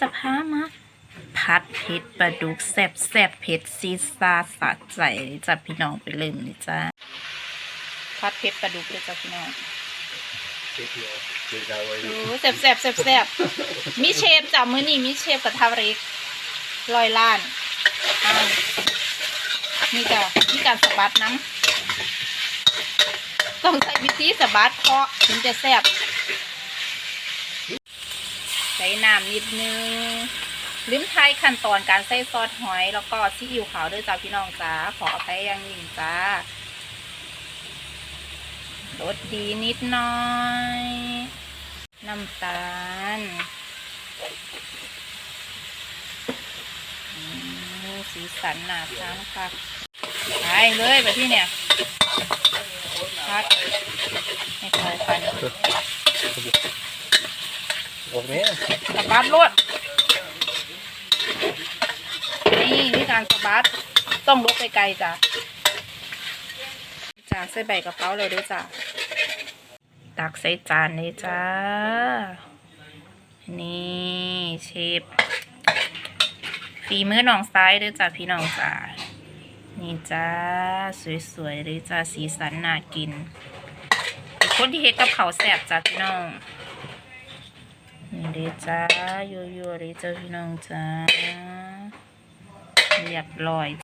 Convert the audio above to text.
จะพามาผัดเผ็ดปลาดุกแซ่บแซ่บเผ็ดซีซาสะใจเลยจ้ะพี่น้องไปเริ่มเลยจ้าผัดเผ็ดปลาดุกเลยจ้ะพี่น้องเจ็ดเดียวเจ็ดดาวไว้โอ้แซ่บแซ่บแซ่บแซ่บมีเชฟจ้ะมื้อนี้มีเชฟกระทะเล็กลอยล้านอ้าวนี่จ้ะมีการสะบัดน้ำต้องใช้วิธีสะบัดเคาะถึงจะแซ่บ ใส่น้ำนิดนึงลืมไทยขั้นตอนการใส่ซอสหอย แล้วก็ซีอิ๊วขาวด้วยจ้าพี่น้องจ้าขออภัยอย่างยิ่งจ้ารสดีนิดน่อย น้ำตาลสีสันหนาทานค่ะไปเลยไปที่เนี่ยพัดให้เข้ากัน อ้แม่สะบัดรวดนี่วิธีการสะบัดต้องลุกไปไกลจ้ะจ้าใส่ใบกระเพราเลยด้วยจ้ะตักใส่จานเลยจ้า นี่เชฟฝีมือน้องซ้ายด้วยจ้ะพี่น้องจ้านี่จ้า สวยๆเลยจ้าสีสันน่ากิน คนที่เฮ็ดกับเขาแซ่บจ้ะพี่น้อง เลยจ้ายั่วๆเลยจ้าพี่น้องจ้าเรียบร้อย